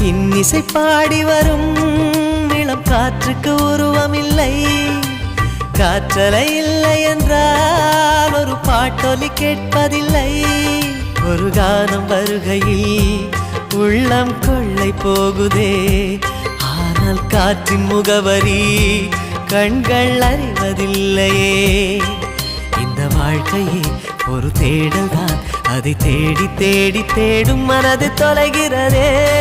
இன்னிசை பாடி வரும். இளம் காற்றுக்கு உருவமில்லை. காற்றலை இல்லை என்றால் ஒரு பாட்டொலி கேட்பதில்லை. ஒரு கானம் வருகையில் உள்ளம் கொள்ளை போகுதே. ஆனால் காற்றின் முகவரி கண்கள் அறிவதில்லையே. இந்த வாழ்க்கையே ஒரு தேடல்தான். அதை தேடி தேடி தேடும் மனது தொலைகிறதே.